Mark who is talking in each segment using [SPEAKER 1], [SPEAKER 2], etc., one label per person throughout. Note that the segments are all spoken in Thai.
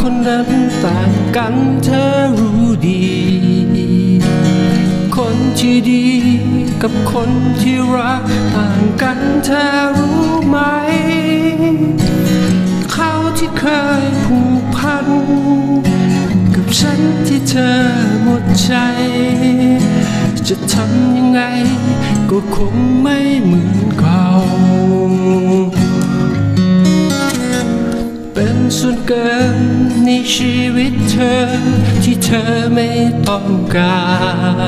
[SPEAKER 1] คนนั้นต่างกันเธอรู้ดี คนที่ดีกับคนที่รักต่างกันเธอรู้ไหม เขาที่เคยผูกพัน กับฉันที่เธอหมดใจ จะทำยังไงก็คงไม่เหมือนเก่า ชีวิตเธอที่เธอไม่ต้องกา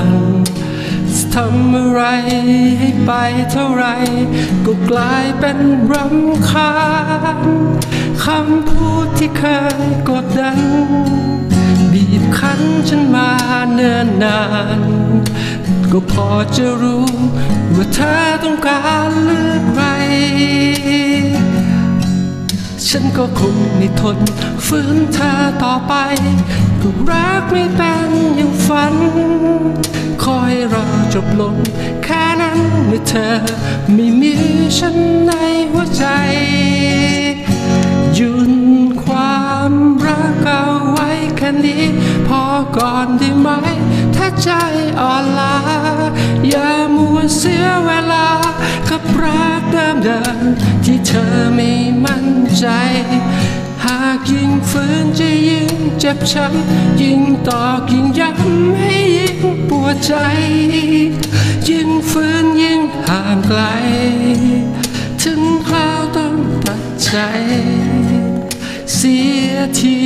[SPEAKER 1] รจะทำอะไรให้ไปเท่าไร ก็กลายเป็นรำคาญคำพูดที่เคยกดดัน บีบคั้นฉันมาเนิ่นนาน ก็พอจะรู้ ว่าเธอต้องการเลือกใคร ฉันก็คงไม่ทนฝืนเธอต่อไป ก็รักไม่เป็นอย่างฝัน คอยรอจบลงแค่นั้นเมื่อเธอ ไม่มีฉันในหัวใจยุดความรักเอาไว้แค่นี้พอก่อนได้ไหม ถ้าใจอ่อนล้าอย่ามัวเสียเวลา กับรักเดิมๆที่เธอไม่มั่น ใจ หากยิ่งฝืนจะยิ่งเจ็บช้ำยิ่งตอกยิ่งย้ำให้ยิ่งปวดใจ ยิ่งฝืนยิ่งห่างไกล ถึงคราวต้องตัดใจ เสียที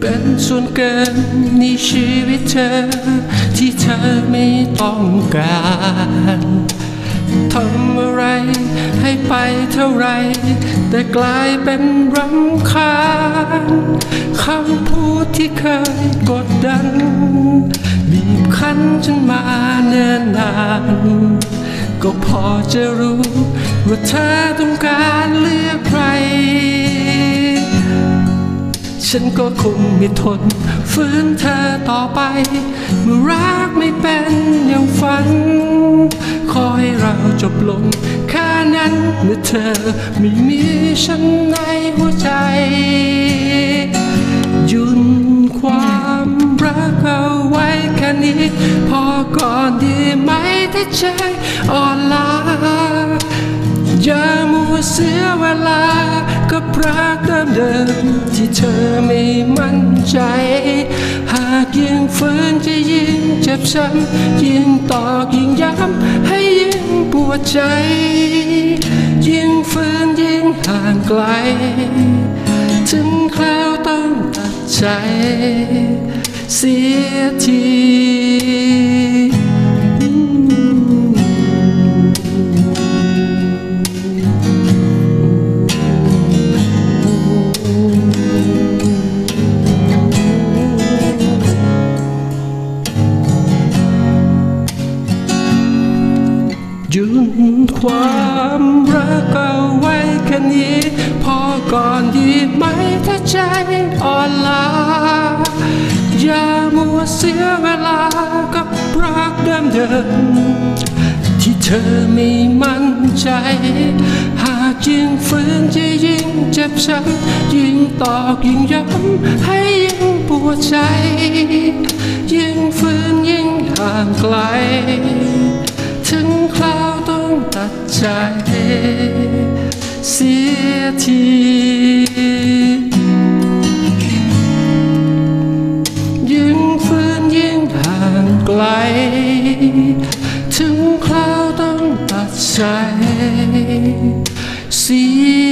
[SPEAKER 1] เป็นส่วนเกินในชีวิตเธอที่เธอไม่ต้องการ ทำอะไร ให้ไปเท่าไร แต่กลายเป็นรำคาญคำพูดที่เคยกดดัน บีบคั้นจนมาเนิ่นนานก็พอจะรู้ ว่าเธอต้องการเลือกใคร ฉันก็คงไม่ทนฝืนเธอต่อไป เมื่อรักไม่เป็นอย่างฝัน ขอให้เราจบลงแค่นั้นเมื่อเธอไม่มีฉันในหัวใจ ยุดความรักเอาไว้แค่นี้ พอก่อนดีไหมถ้าใจอ่อนล้าอย่ามัวเสียเวลา รักเดิมๆที่เธอไม่มั่นใจ หากยิ่งฝืนจะยิ่งเจ็บช้ำยิ่งตอกยิ่งย้ำให้ยิ่งปวดใจ ยิ่งฝืนยิ่งห่างไกล ถึงคราวต้องตัดใจ เสียที ใจอ่อนล้าอย่ามัวเสียเวลากับรักเดิมๆที่เธอไม่มั่นใจ หากยิ่งฝืนจะยิ่งเจ็บช้ำยิ่งตอกยิ่งย้ำให้ยิ่งปวดใจ ยิ่งฝืนยิ่งห่างไกล ถึงคราวต้องตัดใจ เสียที ถึงคราวต้องตัดใจเสีย